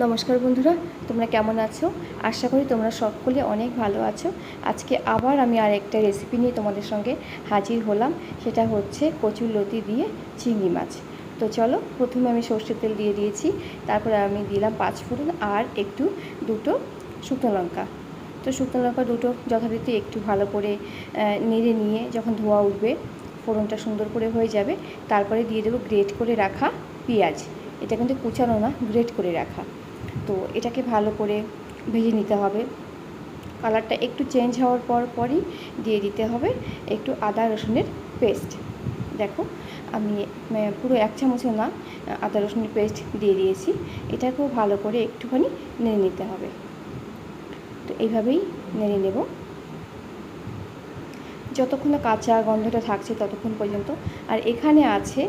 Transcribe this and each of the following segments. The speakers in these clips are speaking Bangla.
নমস্কার বন্ধুরা, তোমরা কেমন আছো? আশা করি তোমরা সকলে অনেক ভালো আছো। আজকে আবার আমি আর একটা রেসিপি নিয়ে তোমাদের সঙ্গে হাজির হলাম, সেটা হচ্ছে কচুর লতি দিয়ে চিংড়ি মাছ। তো চলো, প্রথমে আমি সর্ষের তেল দিয়ে দিয়েছি, তারপরে আমি দিলাম পাঁচ ফোড়ন আর একটু দুটো শুকনো লঙ্কা। তো শুকনো লঙ্কা দুটো যথারীতি একটু ভালো করে নেড়ে নিয়ে যখন ধোয়া উঠবে, ফোড়নটা সুন্দর করে হয়ে যাবে, তারপরে দিয়ে দেবো গ্রেট করে রাখা পেঁয়াজ। এটা কিন্তু কুচানো না, গ্রেট করে রাখা। তো এটাকে ভালো করে ভেজে নিতে হবে। কালারটা একটু চেঞ্জ হওয়ার পর পরই দিয়ে দিতে হবে একটু আদা রসুনের পেস্ট। দেখো, আমি পুরো এক চামচও না, আদা রসুনের পেস্ট দিয়ে দিয়েছি। এটাকেও ভালো করে একটুখানি নেড়ে নিতে হবে। তো এইভাবেই নেড়ে নেব। যতক্ষণ না কাঁচা গন্ধটা থাকছে ততক্ষণ পর্যন্ত। আর এখানে আছে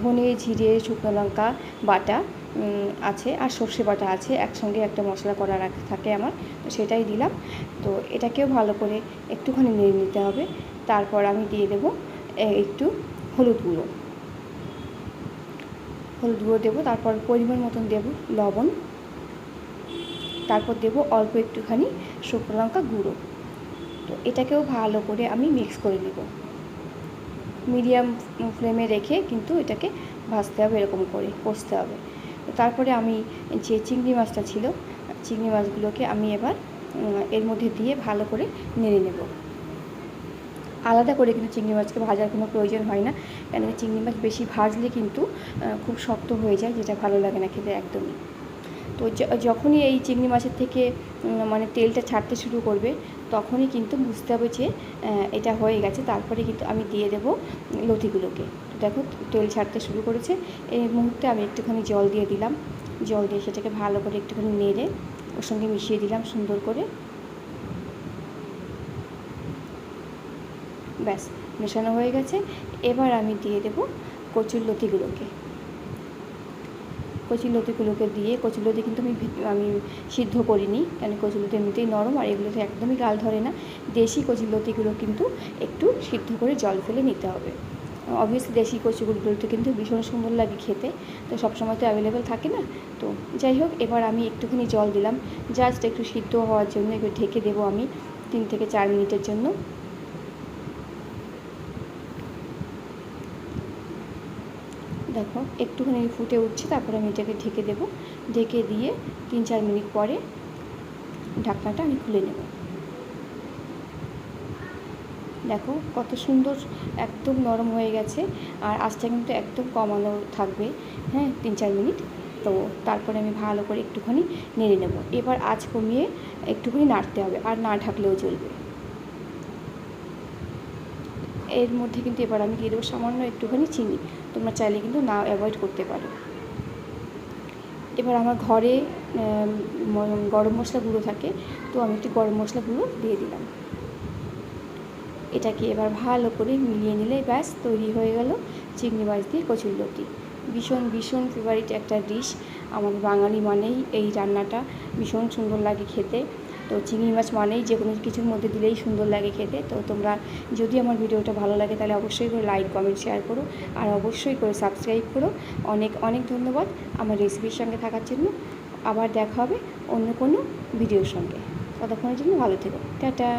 ধনে, জিরে, শুকনো লঙ্কা বাটা আছে আর সর্ষে বাটা আছে। একসঙ্গে একটা মশলা করা থাকে আমার, তো সেটাই দিলাম। তো এটাকেও ভালো করে একটুখানি নেড়ে নিতে হবে। তারপর আমি দিয়ে দেবো একটু হলুদ গুঁড়ো। হলুদ গুঁড়ো দেবো, তারপর পরিমাণ মতন দেবো লবণ। তারপর দেবো অল্প একটুখানি শুকনো লঙ্কা গুঁড়ো। তো এটাকেও ভালো করে আমি মিক্স করে নেব। মিডিয়াম ফ্লেমে রেখে কিন্তু এটাকে ভাজতে হবে, এরকম করে কষতে হবে। তারপরে আমি যে চিংড়ি মাছটা ছিল, চিংড়ি মাছগুলোকে আমি এবার এর মধ্যে দিয়ে ভালো করে নেড়ে নেব। আলাদা করে কিন্তু চিংড়ি মাছকে ভাজার কোনো প্রয়োজন হয় না কেন চিংড়ি মাছ বেশি ভাজলে কিন্তু খুব শক্ত হয়ে যায়, যেটা ভালো লাগে না খেতে একদমই। তো যখনই এই চিংড়ি মাছের থেকে মানে তেলটা ছাড়তে শুরু করবে, তখনই কিন্তু বুঝতে হবে যে এটা হয়ে গেছে। তারপরে কিন্তু আমি দিয়ে দেবো লতিগুলোকে। দেখো, তেল ছাড়তে শুরু করেছে। এই মুহূর্তে আমি একটুখানি জল দিয়ে দিলাম। জল দিয়ে সেটাকে ভালো করে একটুখানি নেড়ে ওর সঙ্গে মিশিয়ে দিলাম সুন্দর করে। ব্যাস, মেশানো হয়ে গেছে। এবার আমি দিয়ে দেবো কচুর লতিগুলোকে। কচুলতিগুলোকে দিয়ে কচুলতি কিন্তু আমি আমি সিদ্ধ করিনি, কেন কচুলতি এমনিতেই নরম আর এগুলোতে একদমই গাল ধরে না। দেশি কচুলতিগুলো কিন্তু একটু সিদ্ধ করে জল ফেলে নিতে হবে। অবভিয়াসলি দেশি কচুগুলোতে কিন্তু ভীষণ সুন্দর লাগে খেতে, তো সবসময় তো অ্যাভেলেবেল থাকে না। তো যাই হোক, এবার আমি একটুখানি জল দিলাম। জাস্ট একটু সিদ্ধ হওয়ার জন্য একটু ঢেকে দেবো আমি তিন থেকে চার মিনিটের জন্য। দেখো, একটুখানি ফুটে উঠছে, তারপরে আমি এটাকে ঢেকে দেবো। ঢেকে দিয়ে তিন চার মিনিট পরে ঢাকনাটা আমি খুলে নেব। দেখো, কত সুন্দর একদম নরম হয়ে গেছে, আর আঁচটা কিন্তু একদম কমানো থাকবে হ্যাঁ তিন চার মিনিট। তো তারপরে আমি ভালো করে একটুখানি নেড়ে নেব। এবার আঁচ কমিয়ে একটুখানি নাড়তে হবে, আর না ঢাকলেও চলবে। এর মধ্যে কিন্তু এবার আমি দিয়ে দেবো সামান্য একটুখানি চিনি। তোমরা চাইলে কিন্তু না অ্যাভয়েড করতে পারো। এবার আমার ঘরে গরম মশলা গুঁড়ো থাকে, তো আমি একটু গরম মশলা গুঁড়ো দিয়ে দিলাম। এটাকে এবার ভালো করে মিলিয়ে নিলে ব্যাস তৈরি হয়ে গেল চিংড়ি মাছ দিয়ে কচুর কচুরলতি ভীষণ ভীষণ ফেভারিট একটা ডিশ আমাদের বাঙালি মানেই এই রান্নাটা। ভীষণ সুন্দর লাগে খেতে। তো চিংড়ি মাছ মানেই যে কোনো কিছুর মধ্যে দিলেই সুন্দর লাগে খেতে। তো তোমরা যদি আমার ভিডিওটা ভালো লাগে তাহলে অবশ্যই করে লাইক কমেন্ট শেয়ার করো। আর অবশ্যই করে সাবস্ক্রাইব করো। অনেক অনেক ধন্যবাদ আমার রেসিপির সঙ্গে থাকার জন্য। আবার দেখা হবে অন্য কোনো ভিডিওর সঙ্গে। ততক্ষণের জন্য ভালো থেকো। টাটা!